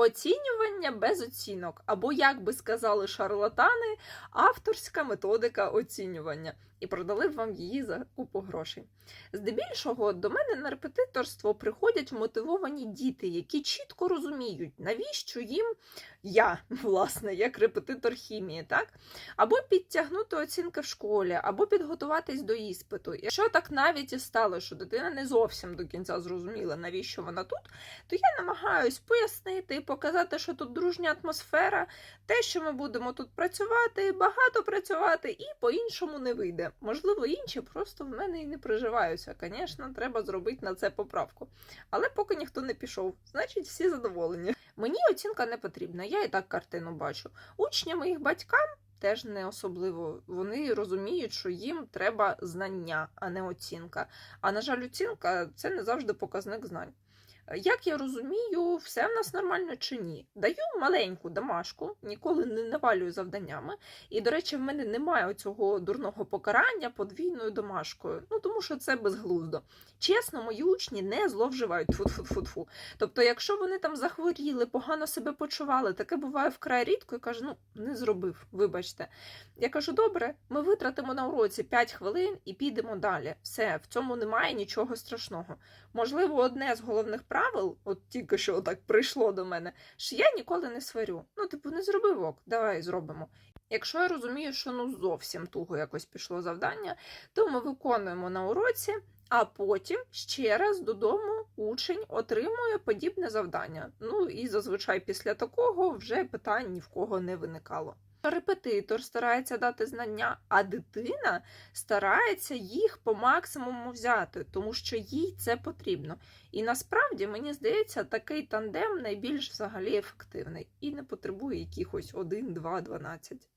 Оцінювання без оцінок, або, як би сказали шарлатани, авторська методика оцінювання. І продали б вам її за купу грошей. Здебільшого до мене на репетиторство приходять мотивовані діти, які чітко розуміють, навіщо їм я, власне, як репетитор хімії, так? Або підтягнути оцінки в школі, або підготуватись до іспиту. Якщо так навіть і стало, що дитина не зовсім до кінця зрозуміла, навіщо вона тут, то я намагаюсь пояснити і показати, що тут дружня атмосфера, те, що ми будемо тут працювати, багато працювати, і по-іншому не вийде. Можливо, інші просто в мене і не приживаються. Звісно, треба зробити на це поправку. Але поки ніхто не пішов, значить всі задоволені. Мені оцінка не потрібна, я і так картину бачу. Учням і їх батькам. Теж не особливо. Вони розуміють, що їм треба знання, а не оцінка. А на жаль, оцінка це не завжди показник знань. Як я розумію, все в нас нормально чи ні? Даю маленьку домашку, ніколи не навалюю завданнями. І, до речі, в мене немає цього дурного покарання подвійною домашкою. Ну тому що це безглуздо. Чесно, мої учні не зловживають тфу-тфу-тфу-тфу. Тобто, якщо вони там захворіли, погано себе почували, таке буває вкрай рідко, і кажу, ну не зробив, вибачте. Я кажу, добре, ми витратимо на уроці 5 хвилин і підемо далі. Все, в цьому немає нічого страшного. Можливо, одне з головних правил, от тільки що так прийшло до мене, що я ніколи не сварю. Ну, типу, не зробив ок, давай зробимо. Якщо я розумію, що ну зовсім туго якось пішло завдання, то ми виконуємо на уроці, а потім ще раз додому учень отримує подібне завдання. Ну і зазвичай після такого вже питань ні в кого не виникало. Репетитор старається дати знання, а дитина старається їх по максимуму взяти, тому що їй це потрібно. І насправді мені здається, такий тандем найбільш взагалі ефективний і не потребує якихось 1, 2, 12.